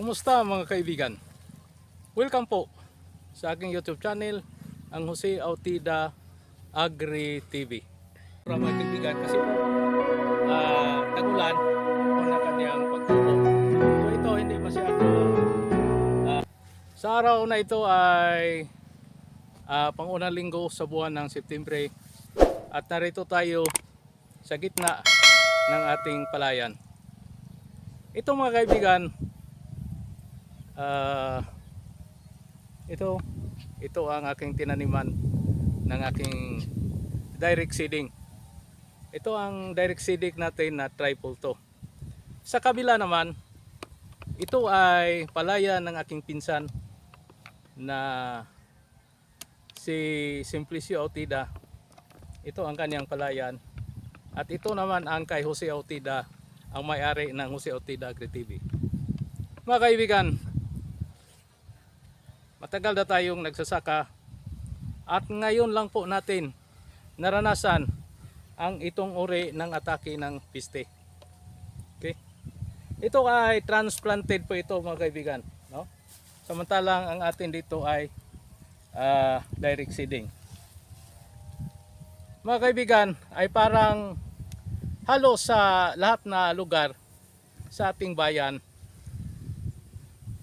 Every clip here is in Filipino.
Kumusta mga kaibigan? Welcome po sa aking YouTube channel, ang Jose Autida Agri TV. Para mga kaibigan, kasi po, ah, tagulan o na kanyang pagtubo. So ito hindi masyado. ah, sa araw na ito ay ah, pangunang linggo sa buwan ng Setyembre at narito tayo sa gitna ng ating palayan. Ito mga kaibigan, ah, ito, ito ang aking tinaniman ng aking direct seeding. Ito ang direct seeding natin na triple to. Sa kabila naman, ito ay palaya ng aking pinsan na si Simplicio Autida. Ito ang kanyang palayan. At ito naman ang kay Jose Autida, ang may-ari ng Jose Autida Agri TV. Mga kaibigan, matagal na tayong nagsasaka at ngayon lang po natin naranasan ang itong uri ng atake ng piste. Okay? Ito ay transplanted po ito mga kaibigan. No? Samantalang ang atin dito ay ah, direct seeding. Mga kaibigan, ay parang halos sa lahat na lugar sa ating bayan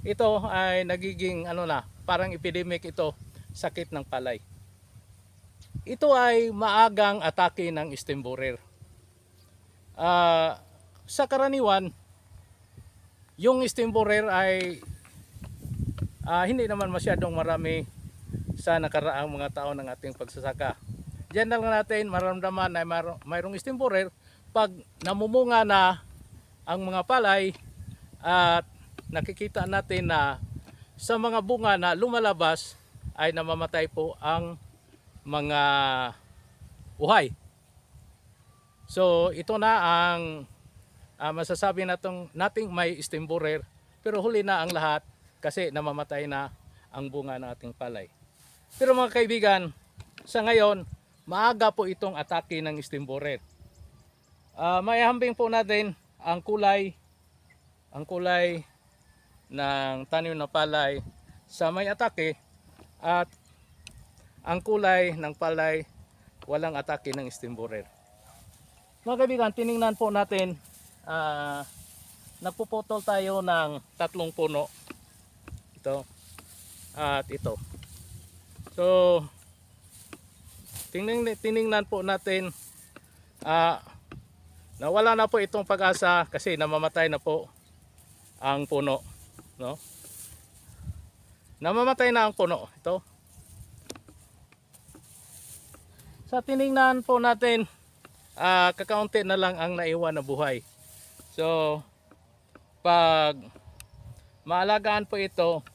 ito ay nagiging ano na, parang epidemic ito, sakit ng palay. Ito ay maagang atake ng stem borer. Ah, sa karaniwan, yung stem borer ay ah, hindi naman masyadong marami sa nakaraang mga taon ng ating pagsasaka. Diyan lang natin maramdaman na mayro- mayroong stem borer pag namumunga na ang mga palay at nakikita natin na sa mga bunga na lumalabas ay namamatay po ang mga uhay. So ito na ang ah, masasabi natong nating may stem borer pero huli na ang lahat kasi namamatay na ang bunga ng ating palay. Pero mga kaibigan, sa ngayon, maaga po itong atake ng stem borer. Ah, maihambing po natin ang kulay ang kulay ng tanim na palay sa may atake at ang kulay ng palay walang atake ng stem borer. Mga kaibigan, tiningnan po natin ah, nagpuputol tayo ng tatlong puno. Ito at ito. So tingnan tiningnan po natin ah nawala na po itong pag-asa kasi namamatay na po ang puno, no? Namamatay na ang puno ito. Sa tiningnan po natin, ah kakaunti na lang ang naiwan na buhay. So, pag maalagaan po ito,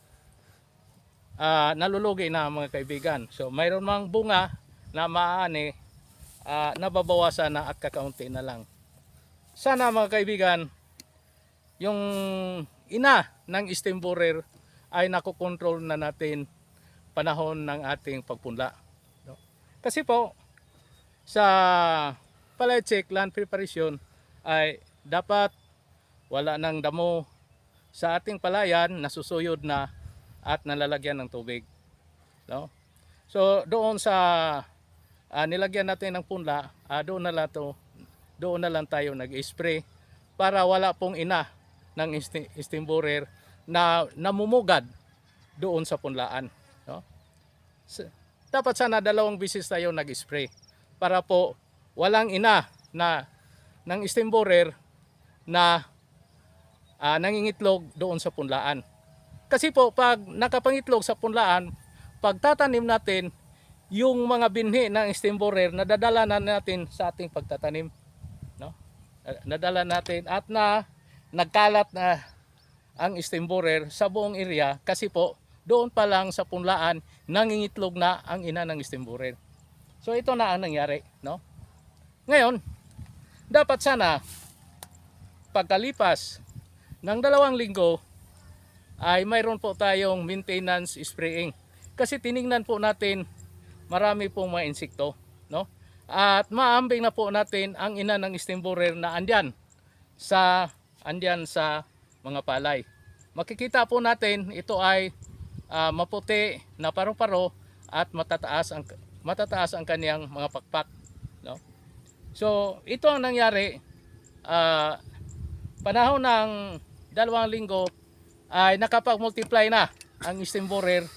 ah nalulugi na mga kaibigan. So, mayroon mang bunga na maaani, ah nababawasan na at kakaunti na lang. Sana mga kaibigan, yung ina ng stem borer ay nakokontrol na natin panahon ng ating pagpunla. Kasi po, sa check land preparation ay dapat wala ng damo sa ating palayan nasusuyod na at nalalagyan ng tubig. No? So doon sa ah, nilagyan natin ng punla, ah, doon na lang to, doon na lang tayo nag-spray para wala pong ina ng steam borer na namumugad doon sa punlaan. No? Dapat sana dalawang bisis tayo nag-spray para po walang ina na ng steam borer na ah, nangingitlog doon sa punlaan. Kasi po pag nakapangitlog sa punlaan, pag tatanim natin yung mga binhi ng steam borer nadadala na natin sa ating pagtatanim. No? Nadala natin at na nagkalat na ang steam borer sa buong area kasi po doon pa lang sa punlaan nangingitlog na ang ina ng steam borer. So ito na ang nangyari, no? Ngayon, dapat sana pagkalipas ng dalawang linggo ay mayroon po tayong maintenance spraying. Kasi tiningnan po natin marami pong mga insekto, no? At maambing na po natin ang ina ng steam borer na andyan sa andyan sa mga palay. makikita po natin ito ay ah, maputi na paru-paro at matataas ang matataas ang kaniyang mga pakpak no so ito ang nangyari ah, panahon ng dalawang linggo ay nakapag-multiply na ang stem borer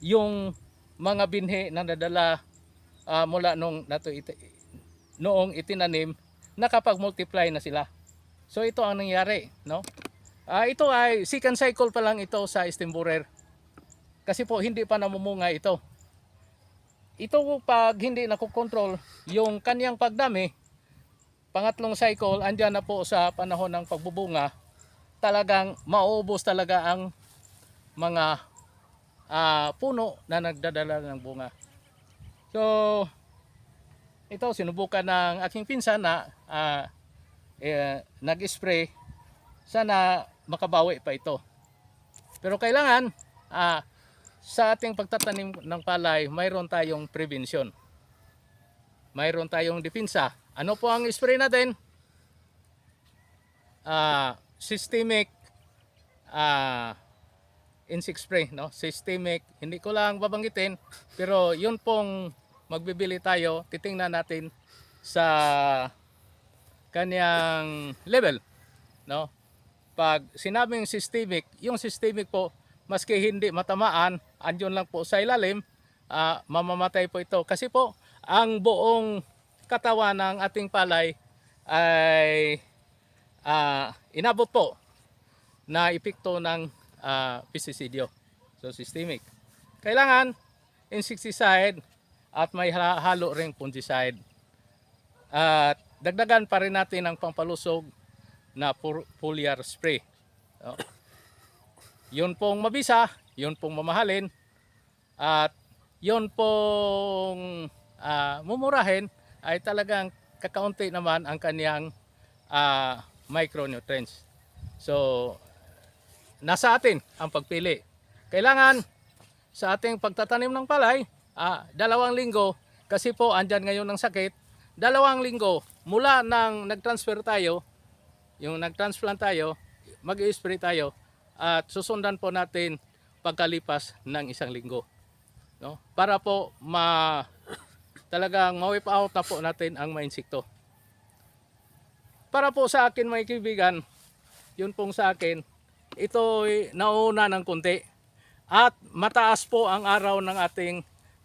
yung mga binhi na nadala ah, mula nung nato iti, noong itinanim nakapag-multiply na sila so ito ang nangyari no? Ah, ito ay second cycle pa lang ito sa stem borer kasi po hindi pa namumunga ito. Ito pag hindi nakokontrol yung kanyang pagdami pangatlong cycle andyan na po sa panahon ng pagbubunga talagang mauubos talaga ang mga ah, puno na nagdadala ng bunga. So ito sinubukan ng aking pinsan na ah, eh, nag-spray sana makabawi pa ito pero kailangan ah, sa ating pagtatanim ng palay, mayroon tayong prevention. Mayroon tayong depensa. Ano po ang spray natin? Ah, systemic ah insect spray, no? Systemic, hindi ko lang babanggitin, pero yun pong magbibili tayo, titingnan natin sa kanyang level, no? Pag sinabing systemic, yung systemic po maski hindi matamaan, andyon lang po sa ilalim, ah, mamamatay po ito. Kasi po, ang buong katawan ng ating palay ay ah, inabot po na epekto ng ah, pestisidyo. So, systemic. Kailangan insecticide at may ha- halo ring fungicide. At dagdagan pa rin natin ang pampalusog na foliar spray. No? yun pong mabisa, yun pong mamahalin, at yun pong ah, mumurahin ay talagang kakaunti naman ang kaniyang ah, micronutrients. So, nasa atin ang pagpili. Kailangan sa ating pagtatanim ng palay, ah, dalawang linggo, kasi po andyan ngayon ng sakit, dalawang linggo mula nang nag-transfer tayo, yung nag-transplant tayo, mag-spray tayo, at susundan po natin pagkalipas ng isang linggo. No? Para po ma talagang ma-wipe out na po natin ang mga insekto. Para po sa akin mga kaibigan, yun pong sa akin, ito nauna ng konti at mataas po ang araw ng ating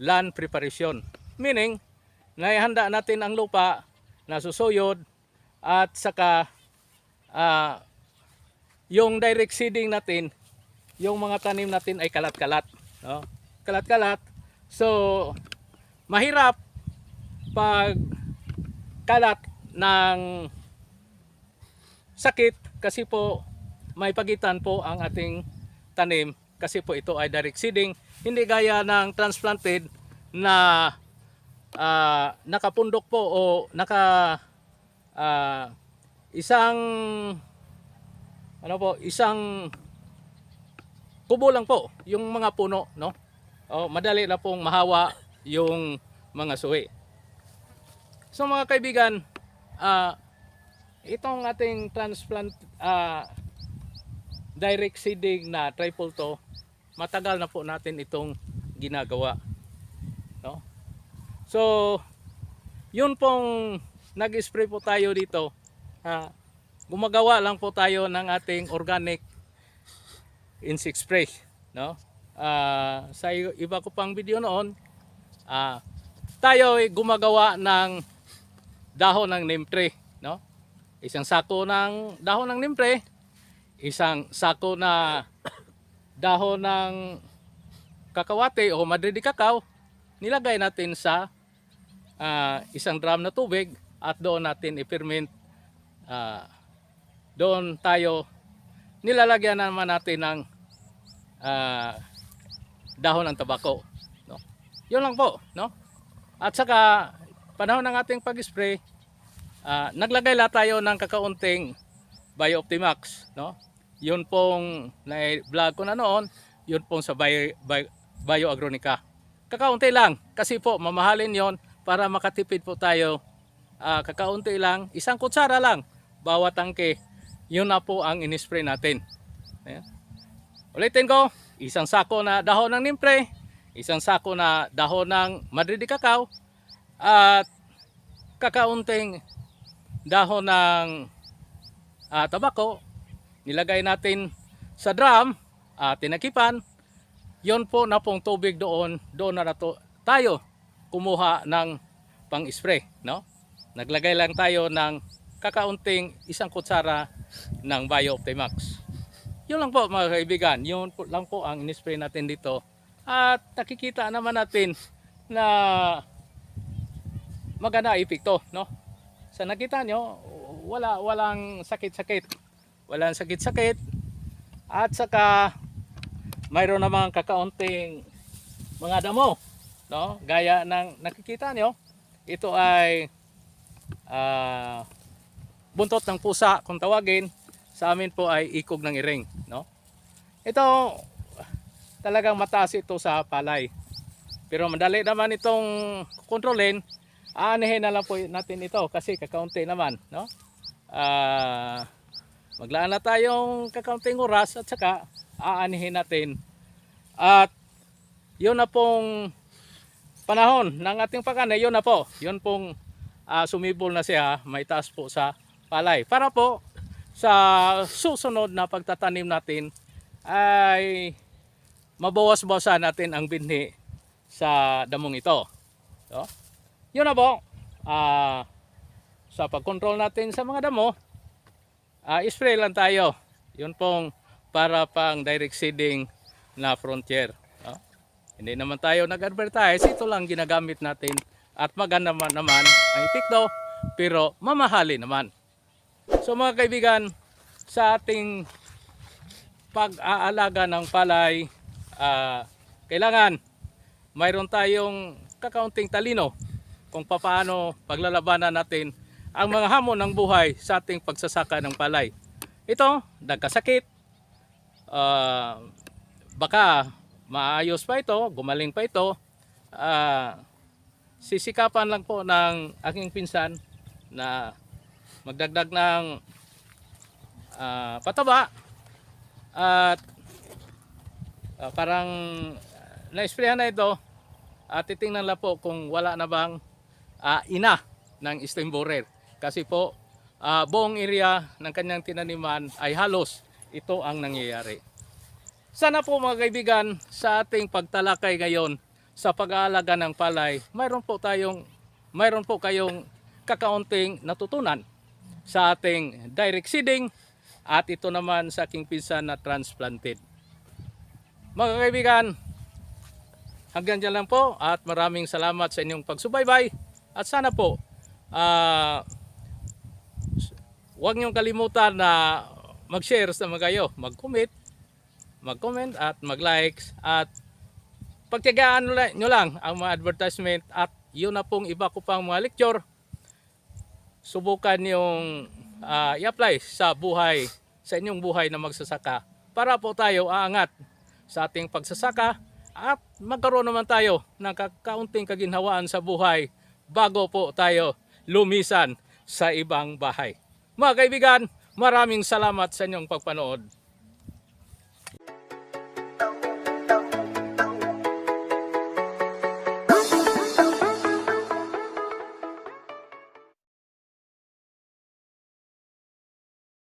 land preparation. Meaning, naihanda natin ang lupa na susuyod at saka ah, yung direct seeding natin, yung mga tanim natin ay kalat-kalat. No? Kalat-kalat. So, mahirap pag kalat ng sakit kasi po may pagitan po ang ating tanim kasi po ito ay direct seeding. Hindi gaya ng transplanted na ah, nakapundok po o naka ah, isang ano po, isang kubo lang po yung mga puno, no? O, madali na pong mahawa yung mga suwi. So mga kaibigan, ah itong ating transplant ah, direct seeding na triple to, matagal na po natin itong ginagawa. So, yun pong nag-spray po tayo dito. ah, gumagawa lang po tayo ng ating organic insect spray, no? Ah, sa iba ko pang video noon, ah, tayo ay gumagawa ng dahon ng neem tree, no? Isang sako ng dahon ng neem tree, isang sako na dahon ng kakawate o madridi kakao, nilagay natin sa ah, isang drum na tubig at doon natin i-ferment. Ah, doon tayo nilalagyan naman natin ng ah, dahon ng tabako no? Yun lang po no? At saka panahon ng ating pag-spray ah, naglagay la tayo ng kakaunting Bio-Optimax no? Yun pong na-vlog ko na noon yun pong sa Bio, Bio, Bioagronica kakaunti lang kasi po mamahalin yon para makatipid po tayo ah, kakaunti lang isang kutsara lang bawat tangke. Yun na po ang inispray natin. Ayan. Ulitin ko, isang sako na dahon ng nimpre, isang sako na dahon ng Madrid cacao, at kakaunting dahon ng ah, tabako, nilagay natin sa drum, at tinakipan, yon po na pong tubig doon, doon na nato, tayo kumuha ng pang-spray, no? Naglagay lang tayo ng kakaunting isang kutsara ng Bio Optimax. Yun lang po mga kaibigan, yun po lang po ang in-spray natin dito. At nakikita naman natin na maganda epekto, no? Sa nakita nyo, wala walang sakit-sakit. Walang sakit-sakit. At saka mayroon namang kakaunting mga damo, no? Gaya ng nakikita nyo, ito ay ah, buntot ng pusa kung tawagin. Sa amin po ay ikog ng iring, no? Ito talagang mataas ito sa palay. Pero madali naman itong kontrolin. Aanihin na lang po natin ito kasi kakaunti naman, no? Ah, maglaan na tayong kakaunting oras at saka aanihin natin. At yun na pong panahon ng ating pagkana, yun na po. Yun pong ah, sumibol na siya, may taas po sa palay. Para po sa susunod na pagtatanim natin ay mabawas-bawasan natin ang binhi sa damong ito. So, yun na po. Ah, sa pagkontrol natin sa mga damo, ah, spray lang tayo. Yun pong para pang direct seeding na frontier. Hindi naman tayo nag-advertise, ito lang ginagamit natin at maganda naman naman ang epekto pero mamahali naman. So mga kaibigan, sa ating pag-aalaga ng palay, ah, kailangan mayroon tayong kakaunting talino kung paano paglalabanan natin ang mga hamon ng buhay sa ating pagsasaka ng palay. Ito, nagkasakit, ah, baka maayos pa ito, gumaling pa ito, ah, sisikapan lang po ng aking pinsan na magdagdag ng ah, pataba. At ah, parang na-sprayan na ito. At titingnan lang po kung wala na bang ah, ina ng stem borer. Kasi po ah, buong area ng kanyang tinaniman ay halos ito ang nangyayari. Sana po mga kaibigan sa ating pagtalakay ngayon sa pag-aalaga ng palay, mayroon po tayong mayroon po kayong kakaunting natutunan sa ating direct seeding at ito naman sa aking pinsan na transplanted. Mga kaibigan, hanggang dyan lang po at maraming salamat sa inyong pagsubaybay at sana po ah huwag niyong kalimutan na mag-share sa mga kayo, mag-comment, mag-comment at mag-likes at pagtiyagaan nyo lang- ang mga advertisement at yun na pong iba ko pang mga lecture subukan yung ah, i-apply sa buhay sa inyong buhay na magsasaka para po tayo aangat sa ating pagsasaka at magkaroon naman tayo ng kakaunting kaginhawaan sa buhay bago po tayo lumisan sa ibang bahay. Mga kaibigan, maraming salamat sa inyong pagpanood.